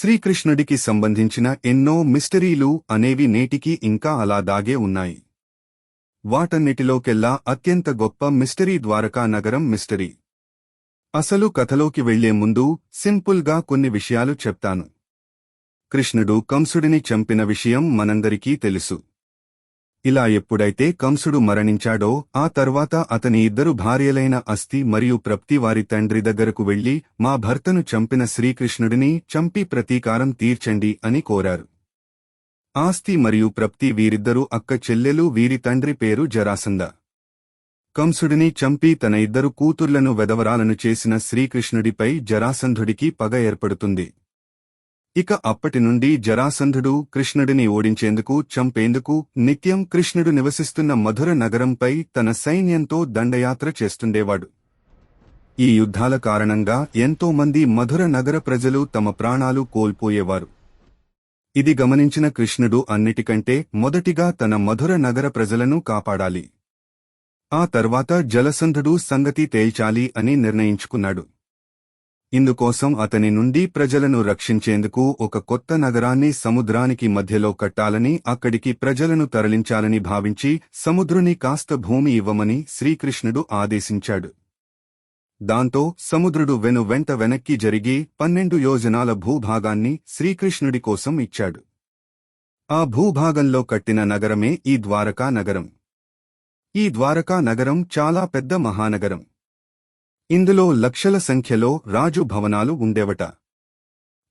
శ్రీకృష్ణుడికి సంబంధించిన ఎన్నో మిస్టరీలు అనేవి నేటికి ఇంకా అలా దాగే ఉన్నాయి. వాటన్నిటిలోకెల్లా అత్యంత గొప్ప మిస్టరీ ద్వారకా నగరం మిస్టరీ. అసలు కథలోకి వెళ్ళే ముందు సింపుల్గా కొన్ని విషయాలు చెప్తాను. కృష్ణుడు కంసుడిని చంపిన విషయం మనందరికీ తెలుసు. ఇలా ఎప్పుడైతే కంసుడు మరణించాడో ఆ తర్వాత అతని ఇద్దరు భార్యలైన అస్థి మరియు ప్రప్తి వారి తండ్రి దగ్గరకు వెళ్ళి మా భర్తను చంపిన శ్రీకృష్ణుడిని చంపి ప్రతీకారం తీర్చండి అని కోరారు. ఆస్తి మరియు ప్రప్తి వీరిద్దరూ అక్క చెల్లెలు వీరి తండ్రి పేరు జరాసంద కంసుడిని చంపి తన ఇద్దరు కూతుర్లను వెదవరాలను చేసిన శ్రీకృష్ణుడిపై జరాసంధుడికి పగ ఏర్పడుతుంది. ఇక అప్పటి నుండి జరాసంధుడు కృష్ణుడిని ఓడించేందుకు చంపేందుకు నిత్యం కృష్ణుడు నివసిస్తున్న మధుర నగరంపై తన సైన్యంతో దండయాత్ర చేస్తుండేవాడు. ఈ యుద్ధాల కారణంగా ఎంతో మంది మధుర నగర ప్రజలు తమ ప్రాణాలు కోల్పోయేవారు. ఇది గమనించిన కృష్ణుడు అన్నిటికంటే మొదటిగా తన మధుర నగర ప్రజలను కాపాడాలి. ఆ తర్వాత జలసంధుడు సంగతి తేల్చాలి అని నిర్ణయించుకున్నాడు. ఇందుకోసం అతని నుండి ప్రజలను రక్షించేందుకు ఒక కొత్త నగరాన్ని సముద్రానికి మధ్యలో కట్టాలని అక్కడికి ప్రజలను తరలించాలని భావించి సముద్రుని కాస్త భూమి ఇవ్వమని శ్రీకృష్ణుడు ఆదేశించాడు. దాంతో సముద్రుడు వెను వెంట వెనక్కి జరిగి పన్నెండు యోజనాల భూభాగాన్ని శ్రీకృష్ణుడి కోసం ఇచ్చాడు. ఆ భూభాగంలో కట్టిన నగరమే ఈ ద్వారకా నగరం. ఈ ద్వారకా నగరం చాలా పెద్ద మహానగరం. ఇందులో లక్షల సంఖ్యలో రాజు భవనాలు ఉండేవట.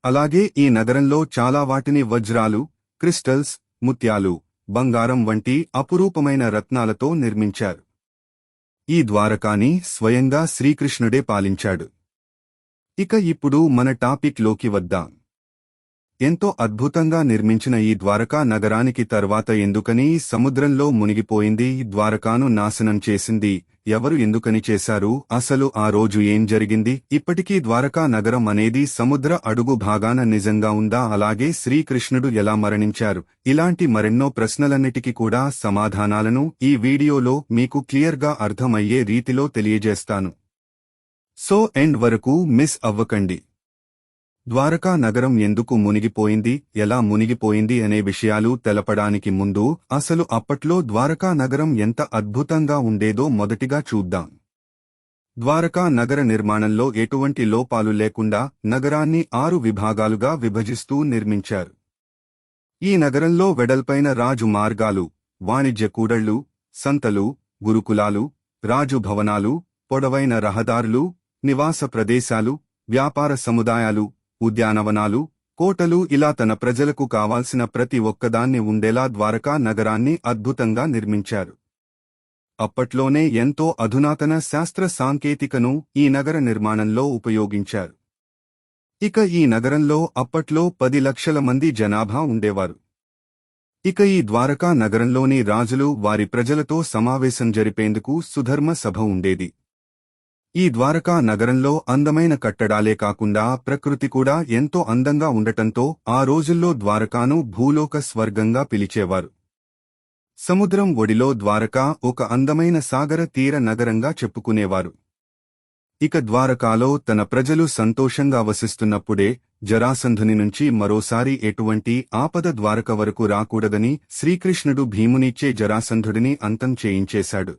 అలాగే ఈ నగరంలో చాలా వాటిని వజ్రాలు క్రిస్టల్స్ ముత్యాలు బంగారం వంటి అపురూపమైన రత్నాలతో నిర్మించారు. ఈ ద్వారకాని స్వయంగా శ్రీకృష్ణుడే పాలించాడు. ఇక ఇప్పుడు మన టాపిక్లోకి వద్దాం. ఎంతో అద్భుతంగా నిర్మించిన ఈ ద్వారకా నగరానికి తర్వాత ఎందుకని సముద్రంలో మునిగిపోయింది? ద్వారకాను నాశనం చేసింది. ఎవరు ఎందుకని చేశారు? అసలు ఆ రోజు ఏం జరిగింది? ఇప్పటికీ ద్వారకా నగరం అనేది సముద్ర అడుగు భాగాన నిజంగా ఉందా? అలాగే శ్రీకృష్ణుడు ఎలా మరణించారు? ఇలాంటి మరెన్నో ప్రశ్నలన్నిటికీ కూడా సమాధానాలను ఈ వీడియోలో మీకు క్లియర్గా అర్థమయ్యే రీతిలో తెలియజేస్తాను. సో ఎండ్ వరకు మిస్ అవ్వకండి. ద్వారకా నగరం ఎందుకు మునిగిపోయింది ఎలా మునిగిపోయింది అనే విషయాలు తెలపడానికి ముందు అసలు అప్పట్లో ద్వారకా నగరం ఎంత అద్భుతంగా ఉండేదో మొదటిగా చూద్దాం. ద్వారకా నగర నిర్మాణంలో ఎటువంటి లోపాలు లేకుండా నగరాన్ని ఆరు విభాగాలుగా విభజిస్తూ నిర్మించారు. ఈ నగరంలో వెడల్పైన రాజు మార్గాలు వాణిజ్య కూడళ్ళు సంతలు గురుకులాలు రాజు భవనాలు పొడవైన రహదారులు నివాస ప్రదేశాలు వ్యాపార సముదాయాలు ఉద్యానవనాలు కోటలు ఇలా తన ప్రజలకు కావాల్సిన ప్రతి ఒక్కదాన్ని ఉండేలా ద్వారకా నగరాన్ని అద్భుతంగా నిర్మించారు. అప్పట్లోనే ఎంతో అధునాతన శాస్త్ర సాంకేతికను ఈ నగర నిర్మాణంలో ఉపయోగించారు. ఇక ఈ నగరంలో అప్పట్లో పది లక్షల మంది జనాభా ఉండేవారు. ఇక ఈ ద్వారకా నగరంలోని రాజులు వారి ప్రజలతో సమావేశం జరిపేందుకు సుధర్మ సభ ఉండేది. ఈ ద్వారకా నగరంలో అందమైన కట్టడాలే కాకుండా ప్రకృతి కూడా ఎంతో అందంగా ఉండటంతో ఆ రోజుల్లో ద్వారకాను భూలోక స్వర్గంగా పిలిచేవారు. సముద్రం ఒడిలో ద్వారకా ఒక అందమైన సాగర తీర నగరంగా చెప్పుకునేవారు. ఇక ద్వారకాలో తన ప్రజలు సంతోషంగా వసిస్తున్నప్పుడే జరాసంధుని నుంచి మరోసారి ఎటువంటి ఆపద ద్వారక వరకు రాకూడదని శ్రీకృష్ణుడు భీమునిచ్చే జరాసంధుడిని అంతం చేయించేశాడు.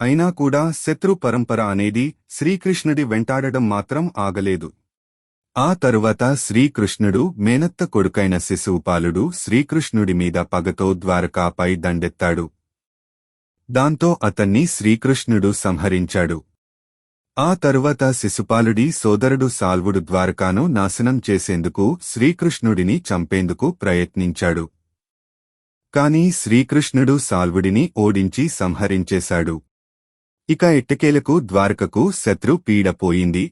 అయినా కూడా శత్రు పరంపర అనేది శ్రీకృష్ణుడి వెంటాడడం మాత్రం ఆగలేదు. ఆ తరువాత శ్రీకృష్ణుడు మేనత్త కొడుకైన శిశుపాలుడు శ్రీకృష్ణుడి మీద పగతో ద్వారకాపై దండెత్తాడు. దాంతో అతన్ని శ్రీకృష్ణుడు సంహరించాడు. ఆ తరువాత శిశుపాలుడి సోదరుడు సాల్వుడు ద్వారకాను నాశనం చేసేందుకు శ్రీకృష్ణుడిని చంపేందుకు ప్రయత్నించాడు. కాని శ్రీకృష్ణుడు సాల్వుడిని ఓడించి సంహరించేశాడు. ఇక ఇట్టకేలకు ద్వారకకు శత్రు పీడపోయింది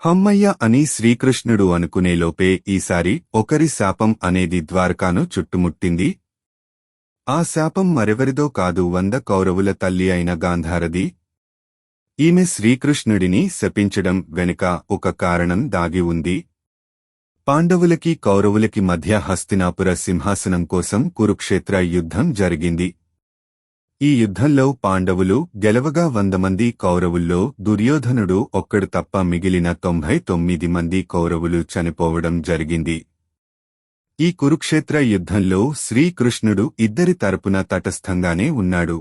హమ్మయ్య అని శ్రీకృష్ణుడు అనుకునేలోపే ఈసారి ఒకరి శాపం అనేది ద్వారకాను చుట్టుముట్టింది. ఆ శాపం మరెవరిదో కాదు వంద కౌరవుల తల్లి అయిన గాంధారది. ఈమె శ్రీకృష్ణుడిని శపించడం వెనుక ఒక కారణం దాగి ఉంది. పాండవులకి కౌరవులకి మధ్య హస్తినాపుర సింహాసనం కోసం కురుక్షేత్ర యుద్ధం జరిగింది. ఈ యుద్ధంలో పాండవులు గెలవగా వంద మంది కౌరవుల్లో దుర్యోధనుడు ఒక్కడు తప్ప మిగిలిన తొంభై తొమ్మిది మంది కౌరవులు చనిపోవడం జరిగింది. ఈ కురుక్షేత్ర యుద్ధంలో శ్రీకృష్ణుడు ఇద్దరి తరపున తటస్థంగానే ఉన్నాడు.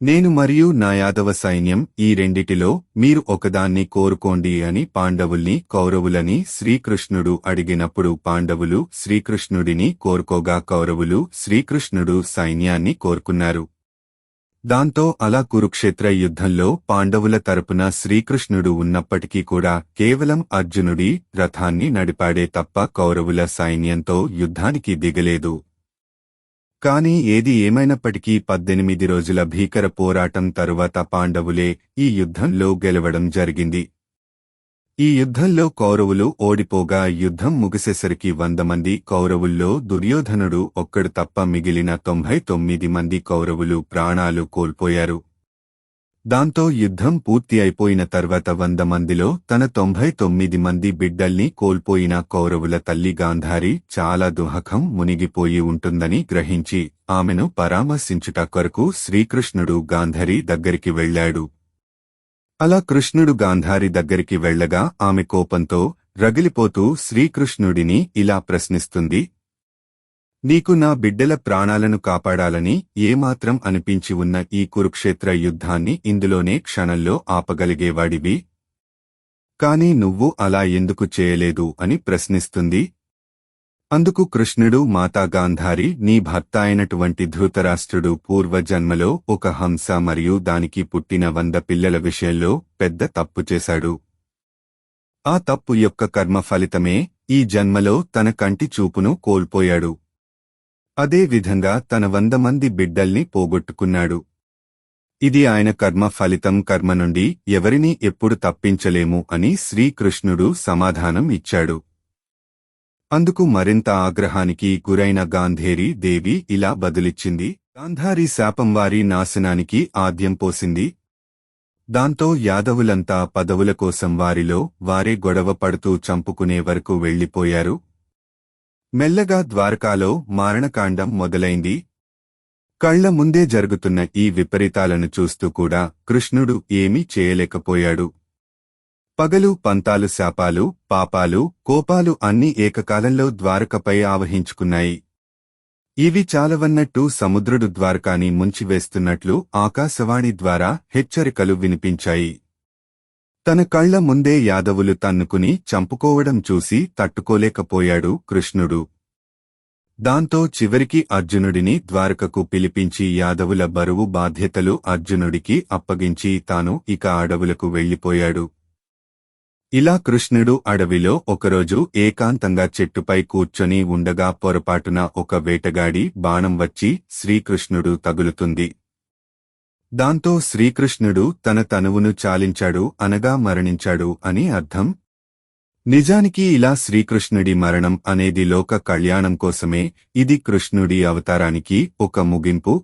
నేను మరియు నా యాదవ సైన్యం ఈ రెండిటిలో మీరు ఒకదాన్ని కోరుకోండి అని పాండవుల్ని కౌరవులని శ్రీకృష్ణుడు అడిగినప్పుడు పాండవులు శ్రీకృష్ణుడిని కోరుకోగా కౌరవులు శ్రీకృష్ణుడు సైన్యాన్ని కోరుకున్నారు. దాంతో అలా కురుక్షేత్ర యుద్ధంలో పాండవుల తరపున శ్రీకృష్ణుడు ఉన్నప్పటికీ కూడా కేవలం అర్జునుడి రథాన్ని నడిపాడే తప్ప కౌరవుల సైన్యంతో యుద్ధానికి దిగలేదు. కాని ఏది ఏమైనప్పటికీ పద్దెనిమిది రోజుల భీకర పోరాటం తరువాత పాండవులే ఈ యుద్ధంలో గెలవడం జరిగింది. ఈ యుద్ధంలో కౌరవులు ఓడిపోగా యుద్ధం ముగిసేసరికి వంద మంది కౌరవుల్లో దుర్యోధనుడు ఒక్కడు తప్ప మిగిలిన తొంభై తొమ్మిది మంది కౌరవులు ప్రాణాలు కోల్పోయారు. దాంతో యుద్ధం పూర్తి అయిపోయిన తర్వాత వంద మందిలో తన తొంభై తొమ్మిది మంది బిడ్డల్ని కోల్పోయిన కౌరవుల తల్లి గాంధారి చాలా దుహకం మునిగిపోయి ఉంటుందని గ్రహించి ఆమెను పరామర్శించుట కొరకు శ్రీకృష్ణుడు గాంధారి దగ్గరికి వెళ్ళాడు. అలా కృష్ణుడు గాంధారి దగ్గరికి వెళ్ళగా ఆమె కోపంతో రగిలిపోతూ శ్రీకృష్ణుడిని ఇలా ప్రశ్నిస్తుంది. నీకు నా బిడ్డల ప్రాణాలను కాపాడాలని ఏమాత్రం అనిపించి ఉన్న ఈ కురుక్షేత్ర యుద్ధాన్ని ఇందులోనే క్షణంలో ఆపగలిగేవాడివి. కాని నువ్వు అలా ఎందుకు చేయలేదు అని ప్రశ్నిస్తుంది. అందుకు కృష్ణుడు మాతా గాంధారి నీ భర్త అయినటువంటి ధృతరాష్ట్రుడు పూర్వజన్మలో ఒక హంస మరియు దానికి పుట్టిన వంద పిల్లల విషయంలో పెద్ద తప్పు చేశాడు. ఆ తప్పు యొక్క కర్మ ఫలితమే ఈ జన్మలో తన కంటి చూపును కోల్పోయాడు. అదే విధంగా తన వంద మంది బిడ్డల్ని పోగొట్టుకున్నాడు. ఇది ఆయన కర్మ ఫలితం కర్మ నుండి ఎవరినీ ఎప్పుడు తప్పించలేము అని శ్రీకృష్ణుడు సమాధానం ఇచ్చాడు. అందుకు మరింత ఆగ్రహానికి గురైన గాంధేరి దేవి ఇలా బదులిచ్చింది గాంధారి శాపం వారి నాశనానికి ఆద్యం పోసింది. దాంతో యాదవులంతా పదవుల కోసం వారిలో వారే గొడవ పడుతూ చంపుకునే వరకు వెళ్ళిపోయారు మెల్లగా ద్వారకాలో మారణకాండం మొదలైంది. కళ్ళ ముందే జరుగుతున్న ఈ విపరీతాలను చూస్తూ కూడా కృష్ణుడు ఏమీ చేయలేకపోయాడు. పగలు పంతాలు శాపాలు పాపాలు కోపాలు అన్నీ ఏకకాలంలో ద్వారకపై ఆవహించుకున్నాయి. ఇవి చాలవన్నట్టు సముద్రుడు ద్వారకాని ముంచివేస్తున్నట్లు ఆకాశవాణి ద్వారా హెచ్చరికలు వినిపించాయి. తన కళ్ళ ముందే యాదవులు తన్నుకుని చంపుకోవడం చూసి తట్టుకోలేకపోయాడు కృష్ణుడు. దాంతో చివరికి అర్జునుడిని ద్వారకకు పిలిపించి యాదవుల బరువు బాధ్యతలు అర్జునుడికి అప్పగించి తాను ఇక అడవులకు వెళ్ళిపోయాడు ఇలా కృష్ణుడు అడవిలో ఒకరోజు ఏకాంతంగా చెట్టుపై కూర్చొని ఉండగా పొరపాటున ఒక వేటగాడి బాణం వచ్చి శ్రీకృష్ణుడు తగులుతుంది. దాంతో శ్రీకృష్ణుడు తన తనువును చాలించాడు అనగా మరణించాడు అని అర్థం? నిజానికి ఇలా శ్రీకృష్ణుడి మరణం అనేది లోక కళ్యాణం కోసమే ఇది కృష్ణుడి అవతారానికి ఒక ముగింపు.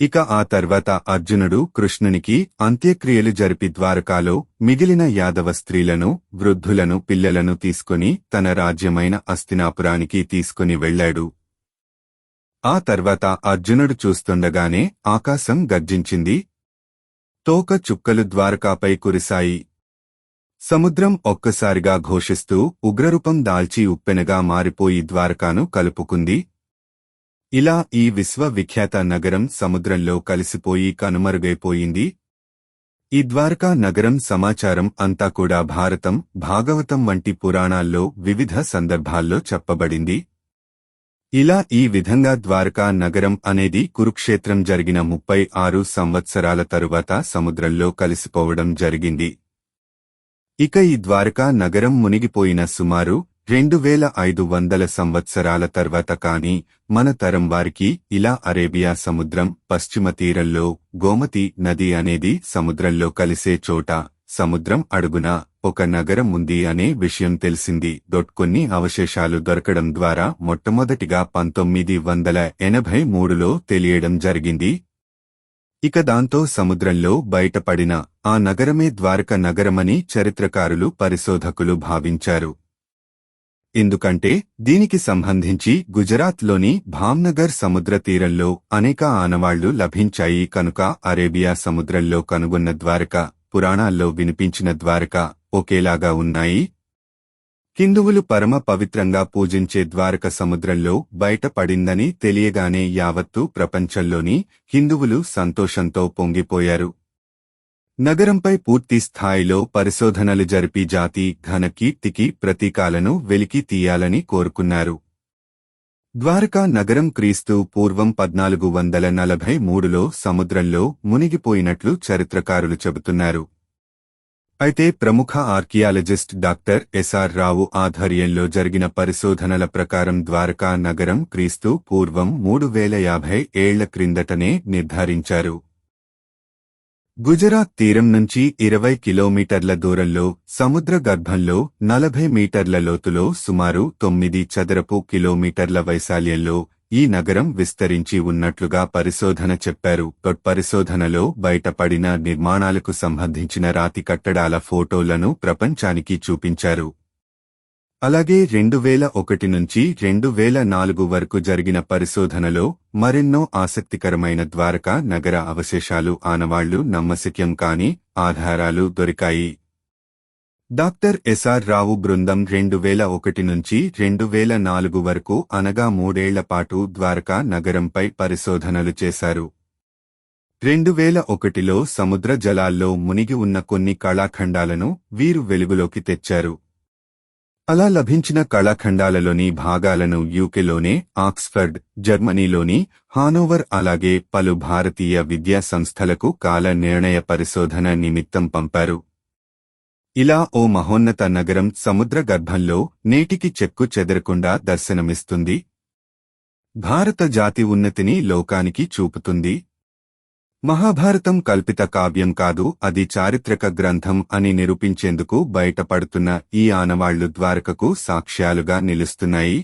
ఇక ఆ తర్వాత అర్జునుడు కృష్ణునికి అంత్యక్రియలు జరిపి ద్వారకాలో మిగిలిన యాదవ స్త్రీలను వృద్ధులను పిల్లలను తీసుకుని తన రాజ్యమైన అస్తినాపురానికి తీసుకుని వెళ్ళాడు. ఆ తర్వాత అర్జునుడు చూస్తుండగానే ఆకాశం గర్జించింది. తోక చుక్కలు ద్వారకాపై కురిశాయి. సముద్రం ఒక్కసారిగా ఘోషిస్తూ ఉగ్రరూపం దాల్చి ఉప్పెనగా మారిపోయి ద్వారకాను కలుపుకుంది. ఇలా ఈ విశ్వవిఖ్యాత నగరం సముద్రంలో కలిసిపోయి కనుమరుగైపోయింది. ఈ ద్వారకా నగరం సమాచారం అంతా కూడా భారతం భాగవతం వంటి పురాణాల్లో వివిధ సందర్భాల్లో చెప్పబడింది. ఇలా ఈ విధంగా ద్వారకా నగరం అనేది కురుక్షేత్రం జరిగిన ముప్పై ఆరు సంవత్సరాల తరువాత సముద్రంలో కలిసిపోవడం జరిగింది. ఇక ఈ ద్వారకా నగరం మునిగిపోయిన సుమారు రెండు వేల ఐదు వందల సంవత్సరాల తర్వాత కాని మన తరం వారికి ఇలా అరేబియా సముద్రం పశ్చిమ తీరంలో గోమతి నది అనేది సముద్రంలో కలిసే చోట సముద్రం అడుగున ఒక నగరం ఉంది అనే విషయం తెలిసింది. దొట్కొన్ని అవశేషాలు దొరకడం ద్వారా మొట్టమొదటిగా పంతొమ్మిది వందల ఎనభై మూడులో తెలియడం జరిగింది. ఇక దాంతో సముద్రంలో బయటపడిన ఆ నగరమే ద్వారక నగరమని చరిత్రకారులు పరిశోధకులు భావించారు. ఎందుకంటే దీనికి సంబంధించి గుజరాత్లోని భామ్నగర్ సముద్ర తీరంలో అనేక ఆనవాళ్ళు లభించాయి కనుక అరేబియా సముద్రంలో కనుగొన్న ద్వారక పురాణాల్లో వినిపించిన ద్వారక ఒకేలాగా ఉన్నాయి. హిందువులు పరమ పవిత్రంగా పూజించే ద్వారక సముద్రంలో బయటపడిందని తెలియగానే యావత్తు ప్రపంచంలోని హిందువులు సంతోషంతో పొంగిపోయారు. నగరంపై పూర్తి స్థాయిలో పరిశోధనలు జరిపి జాతి ఘన కీర్తికి ప్రతీకాలను వెలికి తీయాలని కోరుకున్నారు. ద్వారకా నగరం క్రీస్తు పూర్వం పద్నాలుగు వందల నలభై మూడులో సముద్రంలో మునిగిపోయినట్లు చరిత్రకారులు చెబుతున్నారు. అయితే ప్రముఖ ఆర్కియాలజిస్ట్ డాక్టర్ ఎస్ఆర్ రావు ఆధ్వర్యంలో జరిగిన పరిశోధనల ప్రకారం ద్వారకా నగరం క్రీస్తు పూర్వం మూడు వేల యాభై ఏళ్ళ క్రిందటనే నిర్ధారించారు. గుజరాత్ తీరం నుంచి ఇరవై కిలోమీటర్ల దూరంలో సముద్ర గర్భంలో నలభై మీటర్ల లోతులో సుమారు తొమ్మిది చదరపు కిలోమీటర్ల వైశాల్యంలో ఈ నగరం విస్తరించి ఉన్నట్లుగా పరిశోధన చెప్పారు. పరిశోధనలో బయటపడిన నిర్మాణాలకు సంబంధించిన రాతి కట్టడాల ఫోటోలను ప్రపంచానికి చూపించారు. అలాగే రెండు వేల ఒకటి నుంచి రెండు వేల నాలుగు వరకు జరిగిన పరిశోధనలో మరెన్నో ఆసక్తికరమైన ద్వారకా నగర అవశేషాలు ఆనవాళ్ళు నమ్మశక్యం కాని ఆధారాలు దొరికాయి. డాక్టర్ ఎస్ఆర్ రావు బృందం రెండు వేల ఒకటి నుంచి రెండు వేల నాలుగు వరకు అనగా మూడేళ్ళ పాటు ద్వారకా నగరంపై పరిశోధనలు చేశారు. రెండు వేల ఒకటిలో సముద్ర జలాల్లో మునిగి ఉన్న కొన్ని కళాఖండాలను వీరు వెలుగులోకి తెచ్చారు. అలా లభించిన కళాఖండాలలోని భాగాలను యూకేలోనే ఆక్స్ఫర్డ్ జర్మనీలోని హానోవర్ అలాగే పలు భారతీయ విద్యా సంస్థలకు కాల నిర్ణయ పరిశోధన నిమిత్తం పంపారు. ఇలా ఓ మహోన్నత నగరం సముద్ర గర్భంలో నేటికి చెక్కు చెదరకుండా దర్శనమిస్తుంది. భారత జాతి ఉన్నతిని లోకానికి చూపుతుంది. మహాభారతం కల్పిత కావ్యం కాదు అది చారిత్రక గ్రంథం అని నిరూపించేందుకు బయటపడుతున్న ఈ ఆనవాళ్ళు ద్వారకకు సాక్ష్యాలుగా నిలుస్తున్నాయి.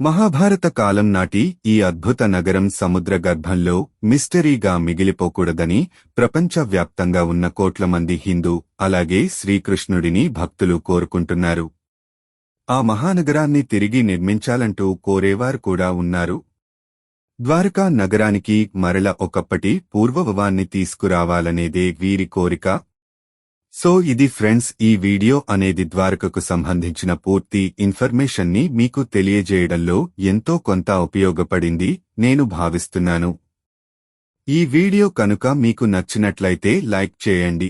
మహాభారత కాలం నాటి ఈ అద్భుత నగరం సముద్ర గర్భంలో మిస్టరీగా మిగిలిపోకూడదని ప్రపంచవ్యాప్తంగా ఉన్న కోట్ల మంది హిందూ అలాగే శ్రీకృష్ణుడిని భక్తులు కోరుకుంటున్నారు. ఆ మహానగరాన్ని తిరిగి నిర్మించాలంటూ కోరేవారు కూడా ఉన్నారు. ద్వారకా నగరానికి మరల ఒకప్పటి పూర్వభవాన్ని తీసుకురావాలనేదే వీరి కోరిక. సో ఇది ఫ్రెండ్స్ ఈ వీడియో అనేది ద్వారకకు సంబంధించిన పూర్తి ఇన్ఫర్మేషన్ని మీకు తెలియజేయడంలో ఎంతో కొంత ఉపయోగపడింది నేను భావిస్తున్నాను. ఈ వీడియో కనుక మీకు నచ్చినట్లయితే లైక్ చేయండి.